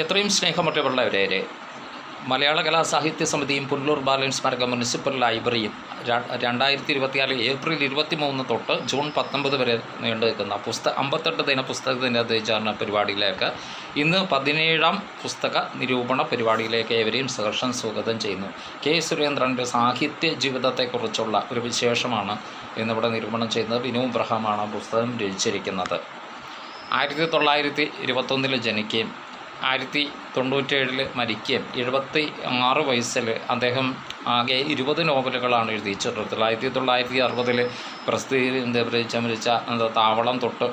എത്രയും സ്നേഹമുള്ളവരെ മലയാള കലാ സാഹിത്യ സമിതിയും പുല്ലൂർ ബാലൻ സ്മാരക മുനിസിപ്പൽ ലൈബ്രറിയും രണ്ടായിരത്തി ഇരുപത്തിനാല് ഏപ്രിൽ ഇരുപത്തി മൂന്ന് തൊട്ട് ജൂൺ പത്തൊമ്പത് വരെ നീണ്ടു നിൽക്കുന്ന പുസ്തക അമ്പത്തെട്ട് ദിന പുസ്തക ദിനാചരണ പരിപാടിയിലേക്ക് ഇന്ന് പതിനേഴാം പുസ്തക നിരൂപണ പരിപാടിയിലേക്ക് ഏവരെയും സഹർഷം സ്വാഗതം ചെയ്യുന്നു. കെ സുരേന്ദ്രന്റെ സാഹിത്യ ജീവിതത്തെക്കുറിച്ചുള്ള ഒരു വിശേഷമാണ് ഇന്നിവിടെ നിരൂപണം ചെയ്യുന്നത്. വിനു ബ്രഹമാണ് പുസ്തകം രചിച്ചിരിക്കുന്നത്. ആയിരത്തി തൊള്ളായിരത്തി ഇരുപത്തൊന്നിൽ ജനിക്കുകയും ആയിരത്തി തൊണ്ണൂറ്റേഴിൽ മരിക്കുകയും എഴുപത്തി ആറ് വയസ്സിൽ അദ്ദേഹം ആകെ ഇരുപത് നോവലുകളാണ് എഴുതിച്ചിട്ടുള്ളത് ആയിരത്തി തൊള്ളായിരത്തി അറുപതിൽ പ്രസിദ്ധീകരി പ്രസിദ്ധീകരിച്ച മരിച്ച എന്താ താവളം തൊട്ട്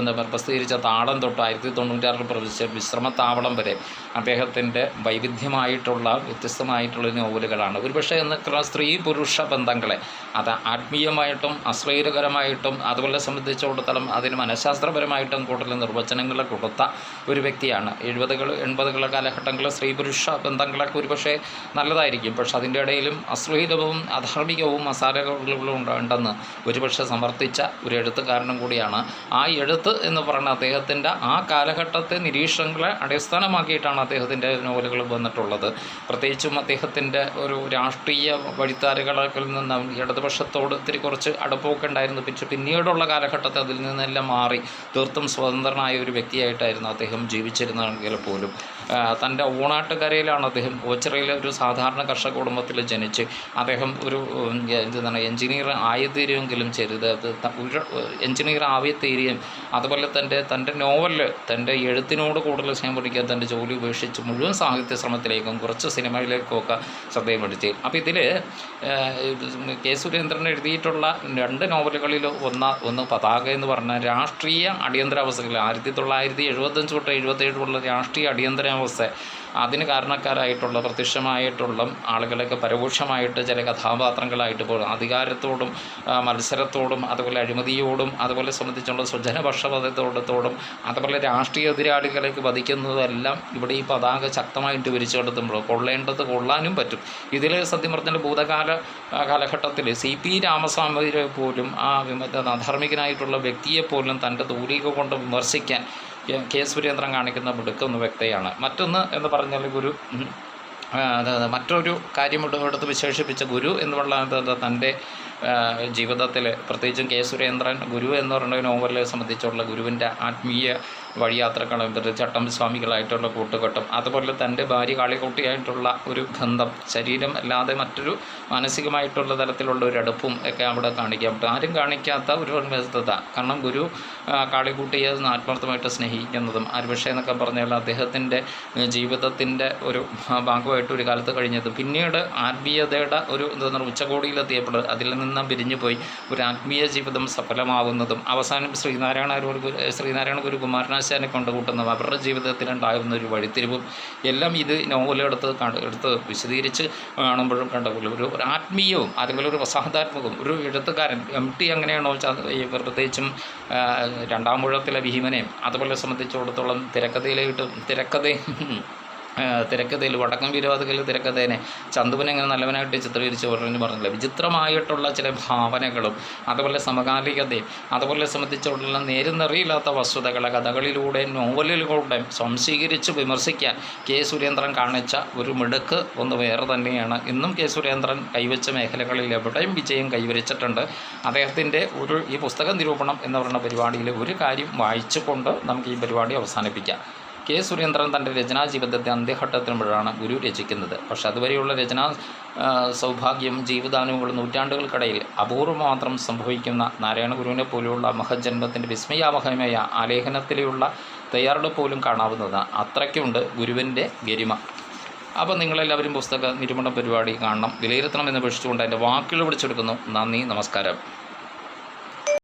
എന്താ പ്രസിദ്ധീകരിച്ച താളം തൊട്ട് ആയിരത്തി തൊണ്ണൂറ്റാറിൽ പ്രസിദ്ധീകരിച്ച വിശ്രമ താവളം വരെ അദ്ദേഹത്തിന്റെ വൈവിധ്യമായിട്ടുള്ള വ്യത്യസ്തമായിട്ടുള്ള നോവലുകളാണ്. ഒരുപക്ഷെ എന്ന സ്ത്രീ പുരുഷ ബന്ധങ്ങളെ അത് ആത്മീയമായിട്ടും അശ്ലീലകരമായിട്ടും അതുപോലെ സംബന്ധിച്ചിടത്തോളം അതിന് മനഃശാസ്ത്രപരമായിട്ടും കൂടുതൽ നിർവചനങ്ങൾ കൊടുത്ത ഒരു വ്യക്തിയാണ്. എഴുപതുകൾ എൺപതുകൾ കാലഘട്ടങ്ങളിൽ സ്ത്രീ പുരുഷ ബന്ധങ്ങളൊക്കെ ഒരുപക്ഷെ നല്ലതായിരിക്കും. പക്ഷെ അതിന്റെ ഇടയിലും അശ്ലീലവും അധാർമികവും മസാലകളും ഉണ്ടെന്ന് ഒരുപക്ഷെ സമർത്ഥിച്ച ഒരു എഴുത്തുകാരനും കൂടിയാണ്. ആ എഴുത്ത് എന്ന് പറയുന്ന അദ്ദേഹത്തിന്റെ ആ കാലഘട്ടത്തെ നിരീക്ഷണങ്ങളെ അടിസ്ഥാനമാക്കിയിട്ടാണ് അദ്ദേഹത്തിന്റെ നോവലുകൾ വന്നിട്ടുള്ളത്. പ്രത്യേകിച്ചും അദ്ദേഹത്തിന്റെ ഒരു രാഷ്ട്രീയ വഴിത്താരകളിൽ നിന്ന് ഇടതുപക്ഷത്തോട് ഇത്തിരി കുറച്ച് അടുപ്പമൊക്കെ ഉണ്ടായിരുന്നു. പക്ഷെ പിന്നീടുള്ള കാലഘട്ടത്തിൽ അതിൽ നിന്നെല്ലാം മാറി തീർത്തും സ്വതന്ത്രനായ ഒരു വ്യക്തിയായിട്ടായിരുന്നു അദ്ദേഹം ജീവിച്ചിരുന്നതെങ്കിൽ പോലും. തന്റെ ഊണാട്ടുകരയിലാണ് അദ്ദേഹം ഓച്ചിറയിലെ ഒരു സാധാരണ കർഷക കുടുംബത്തിൽ ജനിച്ച് അദ്ദേഹം ഒരു എന്താണ് എഞ്ചിനീയർ ആയതീരുമെങ്കിലും ചെയ്തത്. ഒരു എഞ്ചിനീയർ ആവിയത്തീരുകയും അതുപോലെ തന്റെ തന്റെ നോവലിൽ തന്റെ എഴുത്തിനോട് കൂടുതൽ സ്നേഹം പിടിക്കാൻ തന്റെ ജോലി ഉപേക്ഷിച്ച് മുഴുവൻ സാഹിത്യ ശ്രമത്തിലേക്കും കുറച്ച് സിനിമയിലേക്കും ഒക്കെ ശ്രദ്ധയും പിടിച്ച് അപ്പോൾ ഇതിൽ കെ സുരേന്ദ്രൻ എഴുതിയിട്ടുള്ള രണ്ട് നോവലുകളിൽ ഒന്ന ഒന്ന് പതാക എന്ന് പറഞ്ഞ രാഷ്ട്രീയ അടിയന്തരാവസ്ഥകൾ ആയിരത്തി തൊള്ളായിരത്തി എഴുപത്തഞ്ച് തൊട്ട് എഴുപത്തേഴുള്ള രാഷ്ട്രീയ അടിയന്തരാവസ്ഥ അതിന് കാരണക്കാരായിട്ടുള്ള പ്രത്യക്ഷമായിട്ടുള്ള ആളുകളൊക്കെ പരോക്ഷമായിട്ട് ചില കഥാപാത്രങ്ങളായിട്ട് പോകും. അധികാരത്തോടും മത്സരത്തോടും അതുപോലെ അഴിമതിയോടും അതുപോലെ സംബന്ധിച്ചുള്ള സ്വജനപക്ഷപാതത്തോടത്തോടും അതുപോലെ രാഷ്ട്രീയ എതിരാളികളേക്ക് വധിക്കുന്നതെല്ലാം ഇവിടെ ഈ പതാക ശക്തമായിട്ട് വിരിച്ചു കൊടുത്തുമ്പോൾ കൊള്ളേണ്ടത് കൊള്ളാനും പറ്റും. ഇതിൽ സത്യം പറഞ്ഞാൽ ഭൂതകാല കാലഘട്ടത്തിൽ സി പി രാമസ്വാമിയെ പോലും ആ വിമ- അധാർമ്മികനായിട്ടുള്ള വ്യക്തിയെ പോലും തന്റെ തൂലിക കൊണ്ട് വിമർശിക്കാൻ കെ- സുരേന്ദ്രൻ കാണിക്കുന്ന മിടുക്കുന്ന വ്യക്തിയാണ്. മറ്റൊന്ന് എന്ന് പറഞ്ഞാൽ ഗുരു മറ്റൊരു കാര്യം ഇടപെടുത്ത് വിശേഷിപ്പിച്ച ഗുരു എന്ന് പറയുന്നത് തന്റെ ജീവിതത്തിൽ പ്രത്യേകിച്ചും കെ സുരേന്ദ്രൻ ഗുരു എന്ന് പറയുന്ന നോവലിനെ സംബന്ധിച്ചുള്ള ഗുരുവിന്റെ ആത്മീയ വഴിയാത്രകളും ചട്ടം സ്വാമികളായിട്ടുള്ള കൂട്ടുകെട്ടും. അതുപോലെ തന്റെ ഭാര്യ കാളിക്കുട്ടിയായിട്ടുള്ള ഒരു ബന്ധം ശരീരം അല്ലാതെ മറ്റൊരു മാനസികമായിട്ടുള്ള തലത്തിലുള്ള ഒരു അടുപ്പും ഒക്കെ അവിടെ കാണിക്കാൻ പറ്റും ആരും കാണിക്കാത്ത ഒരു വ്യക്തത കാരണം ഗുരു കാളിക്കുട്ടിയെ ആത്മാർത്ഥമായിട്ട് സ്നേഹിക്കുന്നതും ആരുപക്ഷേ എന്നൊക്കെ പറഞ്ഞാൽ അദ്ദേഹത്തിന്റെ ജീവിതത്തിന്റെ ഒരു ഭാഗമായിട്ട് ഒരു കാലത്ത് കഴിഞ്ഞത്. പിന്നീട് ആത്മീയതയുടെ ഒരു എന്താ പറയുക ഉച്ചകോടിയിലെത്തിയപ്പോൾ അതിൽ നിന്ന് പിരിഞ്ഞു പോയി. ഒരു ആത്മീയ ജീവിതം സഫലമാവുന്നതും. അവസാനം ശ്രീനാരായണ ഗുരു ശ്രീനാരായണ ഗുരു കുമാരനാശാനെ കൊണ്ടുകൂട്ടുന്നതും അവരുടെ ജീവിതത്തിലുണ്ടാകുന്ന ഒരു വഴിത്തിരിവും എല്ലാം ഇത് നോവലെടുത്ത് കണ്ട് എടുത്ത് വിശദീകരിച്ച് കാണുമ്പോഴും കണ്ടുപോലും ഒരു ഒരു ആത്മീയവും അതുപോലെ ഒരു വസാഹതാത്മകവും ഒരു എഴുത്തുകാരൻ എം ടി അങ്ങനെയാണോ പ്രത്യേകിച്ചും രണ്ടാം മുഴത്തിലെ ഭീമനെയും അതുപോലെ സംബന്ധിച്ചിടത്തോളം തിരക്കഥയിലായിട്ട് തിരക്കഥ ആ, തിരക്കഥയിൽ വടക്കം വിരോധകയിൽ തിരക്കഥേനെ ചന്തുവിനെ ഇങ്ങനെ നല്ലവനായിട്ട് ചിത്രീകരിച്ച് പറഞ്ഞു പറഞ്ഞില്ല? വിചിത്രമായിട്ടുള്ള ചില ഭാവനകളും അതുപോലെ സമകാലികതയും അതുപോലെ സംബന്ധിച്ചുള്ള നേരുന്നറിയില്ലാത്ത വസ്തുതകളെ കഥകളിലൂടെ നോവലിലൂടെ സംശീകരിച്ച് വിമർശിക്കാൻ കെ സുരേന്ദ്രൻ കാണിച്ച ഒരു മിടുക്ക് ഒന്ന് വേറെ തന്നെയാണ്. ഇന്നും കെ സുരേന്ദ്രൻ കൈവച്ച മേഖലകളിൽ എവിടെയും വിജയം കൈവരിച്ചിട്ടുണ്ട്. അദ്ദേഹത്തിന്റെ ഒരു ഈ പുസ്തക നിരൂപണം എന്ന് പറയുന്ന പരിപാടിയിൽ ഒരു കാര്യം വായിച്ചുകൊണ്ട് നമുക്ക് ഈ പരിപാടി അവസാനിപ്പിക്കാം. കെ സുരേന്ദ്രൻ തന്റെ രചനാ ജീവിതത്തെ അന്ത്യഘട്ടത്തിനുമ്പോഴാണ് ഗുരു രചിക്കുന്നത്. പക്ഷെ അതുവരെയുള്ള രചനാ സൗഭാഗ്യം ജീവിതാനുഭവങ്ങൾ നൂറ്റാണ്ടുകൾക്കിടയിൽ അപൂർവം മാത്രം സംഭവിക്കുന്ന നാരായണ ഗുരുവിനെ പോലെയുള്ള മഹജന്മത്തിന്റെ വിസ്മയാവഹമായ ആലേഖനത്തിലുള്ള തയ്യാറെടുപ്പ് പോലും കാണാവുന്നതാണ്. അത്രയ്ക്കുണ്ട് ഗുരുവിന്റെ ഗരിമ. അപ്പോൾ നിങ്ങളെല്ലാവരും പുസ്തക നിരൂപണ പരിപാടി കാണണം. വിലയിരുത്തണം എന്ന് അപേക്ഷിച്ചുകൊണ്ട് എന്റെ വാക്കുകൾ പിടിച്ചെടുക്കുന്നു നന്ദി നമസ്കാരം.